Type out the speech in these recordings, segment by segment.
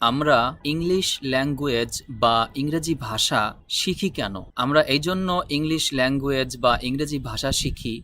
আমরা English language বা ইংরেজি ভাষা শিখি কেন? আমরা এই জন্য ইংলিশ ল্যাঙ্গুয়েজ বা ইংরেজি ভাষা শিখি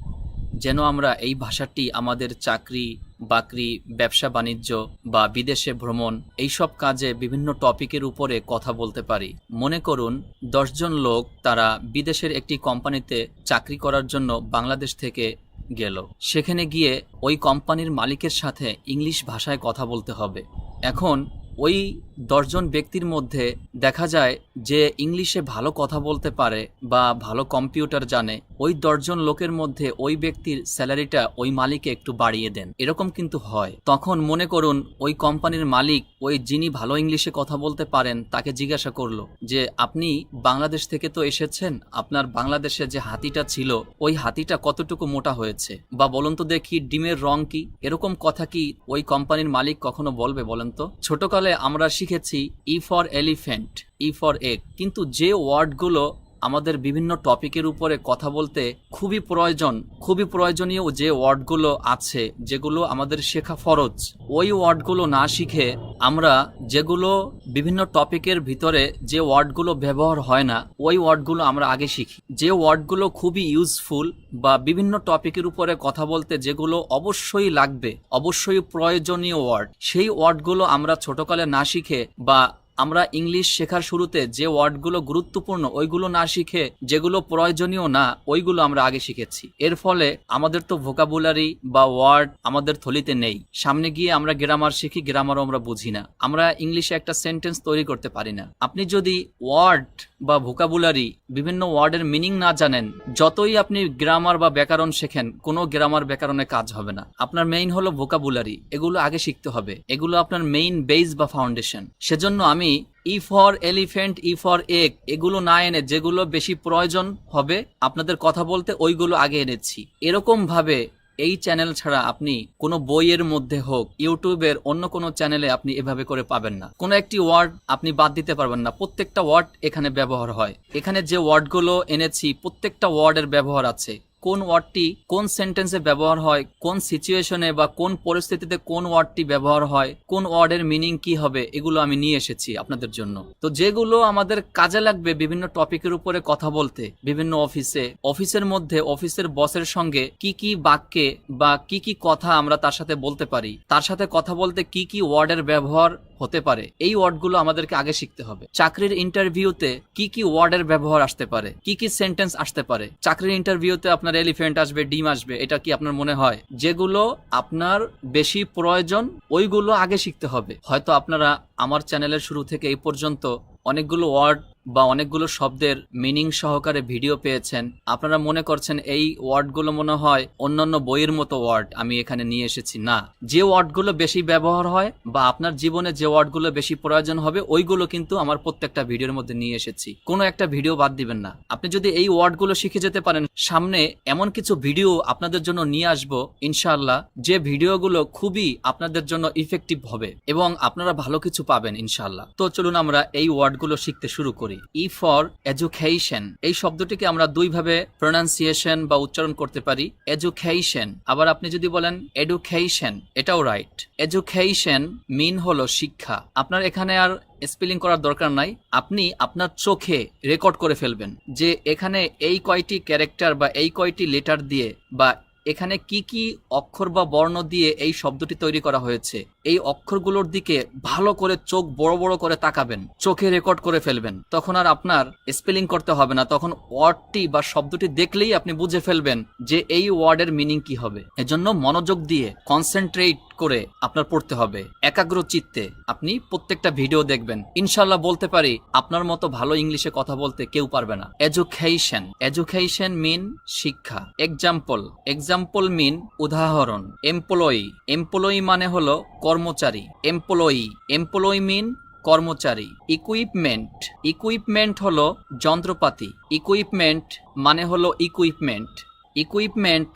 যেন আমরা এই ভাষাটি আমাদের চাকরি, বাকরি, ব্যবসা বাণিজ্য বা বিদেশে ভ্রমণ এইসব কাজে বিভিন্ন টপিকের উপরে কথা বলতে পারি। মনে করুন, দশজন লোক তারা বিদেশের একটি কোম্পানিতে চাকরি করার জন্য বাংলাদেশ থেকে গেল। সেখানে গিয়ে ওই কোম্পানির মালিকের সাথে ইংলিশ ভাষায় কথা বলতে হবে। এখন ওই দশজন ব্যক্তির মধ্যে দেখা যায় যে ইংলিশে ভালো কথা বলতে পারে বা ভালো কম্পিউটার জানে, ওই দশজন লোকের মধ্যে ওই ব্যক্তির স্যালারিটা ওই মালিকে একটু বাড়িয়ে দেন। এরকম কিন্তু হয়। তখন মনে করুন, ওই কোম্পানির মালিক, ওই যিনি ভালো ইংলিশে কথা বলতে পারেন, তাকে জিজ্ঞাসা করল যে, আপনি বাংলাদেশ থেকে তো এসেছেন? আপনার বাংলাদেশে যে হাতিটা ছিল, ওই হাতিটা কতটুকু মোটা হয়েছে? বা বলুন তো দেখি, ডিমের রং কি? এরকম কথা কি ওই কোম্পানির মালিক কখনো বলবে বলেন তো? ছোটকালে আমরা শিখেছি E for elephant E for egg কিন্তু যে ওয়ার্ডগুলো আমাদের বিভিন্ন টপিকের উপরে কথা বলতে খুবই প্রয়োজন, খুবই প্রয়োজনীয় যে ওয়ার্ডগুলো আছে, যেগুলো আমাদের শেখা ফরজ। ওই ওয়ার্ডগুলো না শিখে আমরা যেগুলো বিভিন্ন টপিকের ভিতরে যে ওয়ার্ডগুলো ব্যবহার হয় না, ওই ওয়ার্ডগুলো আমরা আগে শিখি। যে ওয়ার্ডগুলো খুবই ইউজফুল বা বিভিন্ন টপিকের উপরে কথা বলতে যেগুলো অবশ্যই লাগবে, অবশ্যই প্রয়োজনীয় ওয়ার্ড, সেই ওয়ার্ডগুলো আমরা ছোটকালে না শিখে বা আমরা ইংলিশ শেখার শুরুতে যে ওয়ার্ডগুলো গুরুত্বপূর্ণ, ওইগুলো না শিখে, যেগুলো প্রয়োজনীয় না, ওইগুলো আমরা আগে শিখেছি। এর ফলে আমাদের তো ভোকাবুলারি বা ওয়ার্ড আমাদের থলিতে নেই। সামনে গিয়ে আমরা গ্রামার শিখি গ্রামারও আমরা বুঝি না। আমরা ইংলিশে একটা সেন্টেন্স তৈরি করতে পারি না। আপনি যদি ওয়ার্ড বা ভোকাবুলারি বিভিন্ন ওয়ার্ডের মিনিং না জানেন, যতই আপনি গ্রামার বা ব্যাকরণ শেখেন, কোনো গ্রামার ব্যাকরণে কাজ হবে না। আপনার মেইন হলো ভোকাবুলারি এগুলো আগে শিখতে হবে। এগুলো আপনার মেইন বেস বা ফাউন্ডেশন সেজন্য আমি E for elephant E for egg এগুলো না এনে যেগুলো বেশি প্রয়োজন হবে, আপনাদের কথা বলতে ওইগুলো আগে এনেছি। এরকম ভাবে এই চ্যানেল ছাড়া আপনি কোনো বইয়ের মধ্যে হোক, ইউটিউবের অন্য কোনো চ্যানেলে আপনি এভাবে করে পাবেন না। কোনো একটি ওয়ার্ড আপনি বাদ দিতে পারবেন না। প্রত্যেকটা ওয়ার্ড এখানে ব্যবহার হয়। এখানে যে ওয়ার্ডগুলো এনেছি, প্রত্যেকটা ওয়ার্ডের ব্যবহার আছে। কোন ওয়ার্ডটি কোন সেন্টেন্সে ব্যবহার হয়, কোন সিচুয়েশনে বা কোন পরিস্থিতিতে কোন ওয়ার্ডটি ব্যবহার হয়, কোন ওয়ার্ডের মিনিং কি হবে, এগুলো আমি নিয়ে এসেছি আপনাদের জন্য। তো যেগুলো আমাদের কাজে লাগবে বিভিন্ন টপিকের উপরে কথা বলতে, বিভিন্ন অফিসে, অফিসের মধ্যে অফিসের বসের সঙ্গে কি কি বাক্যে বা কি কি কথা আমরা তার সাথে বলতে পারি, তার সাথে কথা বলতে কি কি ওয়ার্ডের ব্যবহার হতে পারে। এই ওয়ার্ডগুলো আমাদেরকে আগে শিখতে হবে। চাকরির ইন্টারভিউতে কি কি ওয়ার্ডের ব্যবহার আসতে পারে? কি কি সেন্টেন্স আসতে পারে? চাকরির ইন্টারভিউতে আপনার এলিফেন্ট আসবে, ডিম আসবে, এটা কি আপনার মনে হয়? যেগুলো আপনার বেশি প্রয়োজন, ওইগুলো আগে শিখতে হবে। হয়তো আপনারা আমার চ্যানেলের শুরু থেকে এই পর্যন্ত অনেকগুলো ওয়ার্ড বা অনেকগুলো শব্দের মিনিং সহকারে ভিডিও পেয়েছেন। আপনারা মনে করছেন এই ওয়ার্ডগুলো মনে হয় অন্যান্য বইয়ের মতো ওয়ার্ড, আমি এখানে নিয়ে এসেছি। না, যে ওয়ার্ডগুলো বেশি ব্যবহার হয় বা আপনার জীবনে যে ওয়ার্ডগুলো বেশি প্রয়োজন হবে, ওইগুলো কিন্তু আমার প্রত্যেকটা ভিডিওর মধ্যে নিয়ে এসেছি। কোনো একটা ভিডিও বাদ দিবেন না। আপনি যদি এই ওয়ার্ডগুলো শিখে যেতে পারেন, সামনে এমন কিছু ভিডিও আপনাদের জন্য নিয়ে আসব, ইনশাআল্লাহ, যে ভিডিওগুলো খুবই আপনাদের জন্য ইফেক্টিভ হবে এবং আপনারা ভালো কিছু পাবেন, ইনশাআল্লাহ। তো চলুন আমরা এই ওয়ার্ডগুলো শিখতে শুরু করি। ই ফর এডুকেশন এই শব্দটিকে আমরা দুইভাবে প্রনাউন্সিয়েশন বা উচ্চারণ করতে পারি। এডুকেশন আবার আপনি যদি বলেন এডুকেশন এটাও রাইট এডুকেশন মিন হলো শিক্ষা। আপনার এখানে আর স্পেলিং করার দরকার নাই। আপনি আপনার চোখে রেকর্ড করে ফেলবেন যে এখানে এই কয়টি ক্যারেক্টার বা এই কয়টি লেটার দিয়ে বা এখানে কি কি অক্ষর বা বর্ণ দিয়ে এই শব্দটি তৈরি করা হয়েছে। এই অক্ষরগুলোর দিকে ভালো করে চোখ বড় বড় করে তাকাবেন, চোখে রেকর্ড করে ফেলবেন। তখন আর আপনার স্পেলিং করতে হবে না, তখন ওয়ার্ডটি বা শব্দটি দেখলেই আপনি বুঝে ফেলবেন যে এই ওয়ার্ডের মিনিং কি হবে। এজন্য মনোযোগ দিয়ে কনসেন্ট্রেট করে আপনার পড়তে হবে, একাগ্র চিত্তে। আপনি প্রত্যেকটা ভিডিও দেখবেন। ইনশাল্লাহ বলতে পারি, আপনার মতো ভালো ইংলিশে কথা বলতে কেউ পারবে না। এডুকেশন এডুকেশন মিন শিক্ষা। এক্সাম্পল এক্সাম্পল মিন উদাহরণ। এমপ্লয়ি এমপ্লয়ি মানে হলো কর্মচারী। এমপ্লয়ি এমপ্লয়ি মিন কর্মচারী। ইকুইপমেন্ট ইকুইপমেন্ট হলো যন্ত্রপাতি। ইকুইপমেন্ট মানে হলো ইকুইপমেন্ট ইকুইপমেন্ট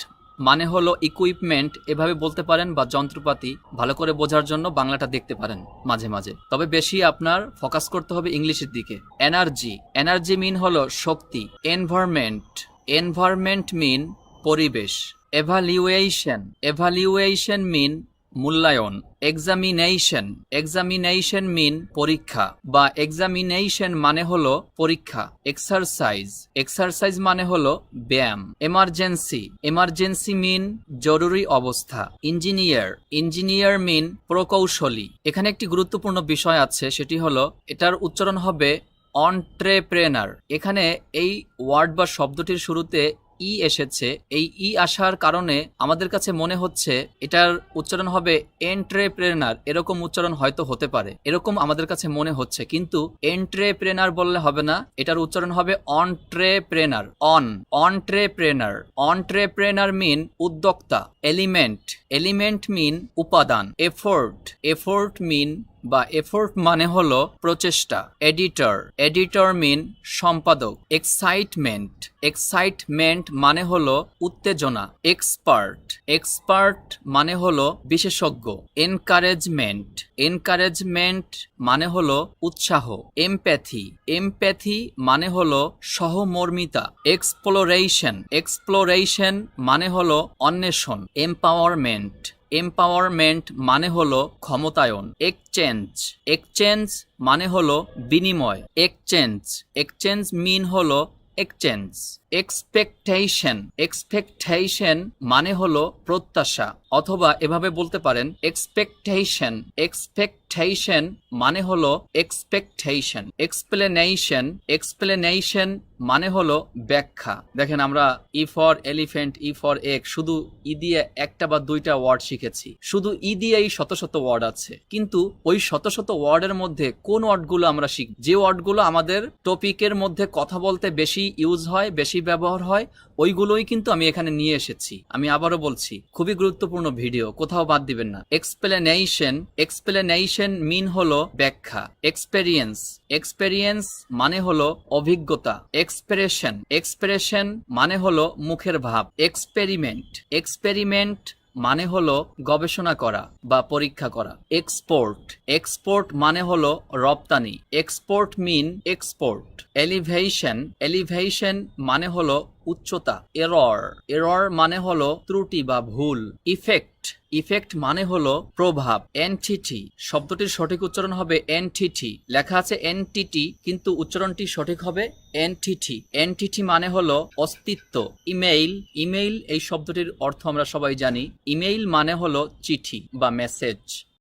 মানে হলো ইকুইপমেন্ট এভাবে বলতে পারেন বা যন্ত্রপাতি ভালো করে বোঝার জন্য বাংলাটা দেখতে পারেন মাঝে মাঝে। তবে বেশি আপনার ফোকাস করতে হবে ইংলিশের দিকে। এনার্জি এনার্জি মিন হলো শক্তি। এনভায়রনমেন্ট এনভায়রনমেন্ট মিন পরিবেশ। এভালিউয়েশন এভালিউয়েশন মিন মূল্যায়ন এক্সামিনেশন এক্সামিনেশন মিন পরীক্ষা বা এক্সামিনেশন মানে হলো পরীক্ষা এক্সারসাইজ এক্সারসাইজ মানে হলো ব্যায়াম এমার্জেন্সি এমার্জেন্সি মিন জরুরি অবস্থা ইঞ্জিনিয়ার ইঞ্জিনিয়ার মিন প্রকৌশলী। এখানে একটি গুরুত্বপূর্ণ বিষয় আছে, সেটি হলো এটার উচ্চারণ হবে অন্ট্রেপ্রেনার এখানে এই ওয়ার্ড বা শব্দটির শুরুতে ই এসেছে, এই ই আসার কারণে আমাদের কাছে মনে হচ্ছে এটার উচ্চারণ হবে এন্ট্রেপ্রেনার। এরকম উচ্চারণ হয়তো হতে পারে। এরকম আমাদের কাছে মনে হচ্ছে। কিন্তু এন্ট্রেপ্রেনার বললে হবে না, এটার উচ্চারণ হবে অন্ট্রেপ্রেনার। অন, অন্ট্রেপ্রেনার। অন্ট্রেপ্রেনার মিন উদ্যোক্তা এলিমেন্ট এলিমেন্ট মিন উপাদান। এফোর্ট এফোর্ট মিন বা এফোর্ট মানে হলো প্রচেষ্টা। এডিটর এডিটর মিন সম্পাদক। এক্সাইটমেন্ট এক্সাইটমেন্ট মানে হলো উত্তেজনা। এক্সপার্ট এক্সপার্ট মানে হলো বিশেষজ্ঞ। এনকারেজমেন্ট এনকারেজমেন্ট মানে হলো উৎসাহ। এমপ্যাথি এমপ্যাথি মানে হলো সহমর্মিতা। এক্সপ্লোরেশন এক্সপ্লোরেশন মানে হলো অন্বেষণ। এম্পাওয়ারমেন্ট এম্পাওয়ারমেন্ট মানে হলো ক্ষমতায়ন। এক্সচেঞ্জ। এক্সচেঞ্জ মানে হলো বিনিময়। এক্সচেঞ্জ। এক্সচেঞ্জ মিন হলো এক্সচেঞ্জ। এক্সপেকটেশন এক্সপেকটেশন মানে হলো প্রত্যাশা, অথবা এভাবে বলতে পারেন এক্সপেকটেশন এক্সপেকটেশন মানে হলো এক্সপেকটেশন এক্সপ্লেনেশন এক্সপ্লেনেশন মানে হলো ব্যাখ্যা। দেখেন আমরা E for elephant E for এক শুধু ই দিয়ে একটা বা দুইটা ওয়ার্ড শিখেছি। শুধু ই দিয়েই শত শত ওয়ার্ড আছে। কিন্তু ওই শত শত ওয়ার্ডের মধ্যে কোন ওয়ার্ডগুলো আমরা শিখ যে ওয়ার্ডগুলো আমাদের টপিকের মধ্যে কথা বলতে বেশি ইউজ হয় বেশি ব্যবহার হয়, ওইগুলোই কিন্তু আমি এখানে নিয়ে এসেছি। আমি আবারও বলছি, খুবই গুরুত্বপূর্ণ ভিডিও, কোথাও বাদ দিবেন না। এক্সপ্লেনেশন এক্সপ্লেনেশন মিন হলো ব্যাখ্যা। এক্সপেরিয়েন্স এক্সপেরিয়েন্স মানে হলো অভিজ্ঞতা। এক্সপ্রেশন এক্সপ্রেশন মানে হলো মুখের ভাব। এক্সপেরিমেন্ট এক্সপেরিমেন্ট মানে হলো গবেষণা করা বা পরীক্ষা করা। এক্সপোর্ট এক্সপোর্ট মানে হলো রপ্তানি। Export mean export elevation elevation মানে হলো উচ্চতা এরর এরর মানে হলো ত্রুটি বা ভুল ইফেক্ট ইফেক্ট মানে হলো প্রভাব এনটিটি শব্দটির সঠিক উচ্চারণ হবে এনটিটি লেখা আছে এনটিটি কিন্তু উচ্চারণটি সঠিক হবে এনটিটি এনটিটি মানে হলো অস্তিত্ব ইমেইল ইমেইল এই শব্দটির অর্থ আমরা সবাই জানি ইমেইল মানে হলো চিঠি বা মেসেজ